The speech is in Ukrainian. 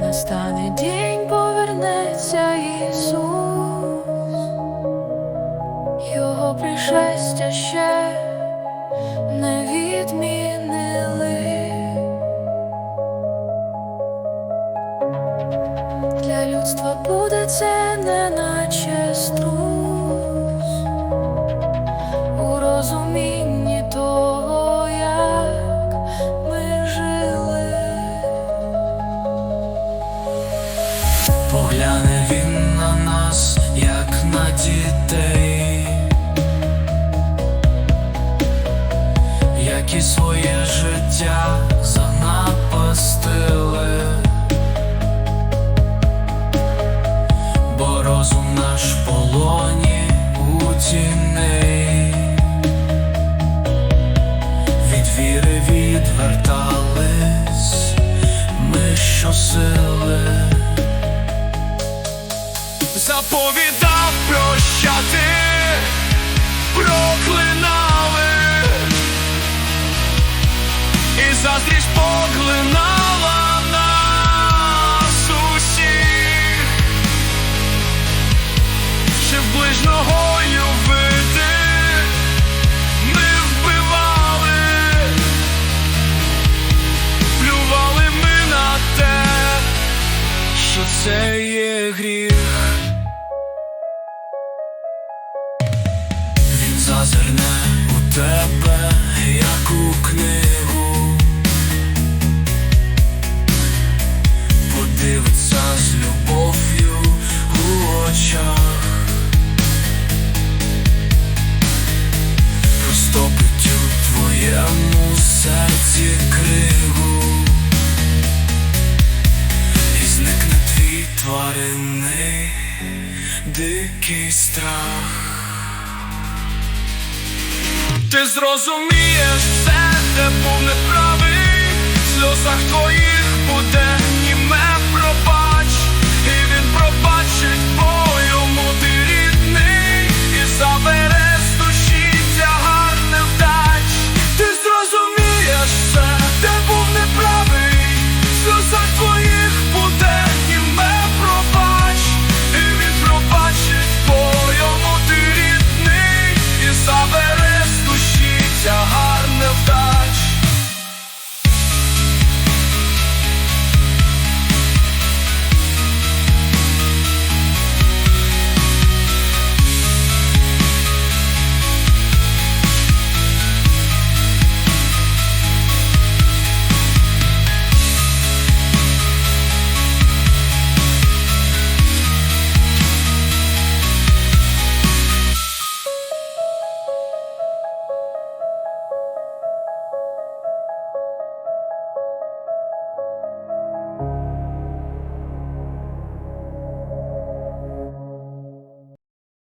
Настане день, повернеться Ісус, Його пришестя ще не відмінили. Для людства буде це не наче Погляне він на нас, як на дітей, які своє життя Заповідав прощати, проклинали, і заздрість поглинала нас усіх, ще в ближнього любити ми вбивали, плювали ми на те, що це є гріх. Зазирне у тебе, як у книгу, подивиться з любов'ю у очах, розтопить у твоєму серці кригу, і зникне твій тваринний дикий страх. Ти зрозумієш все, це був неправий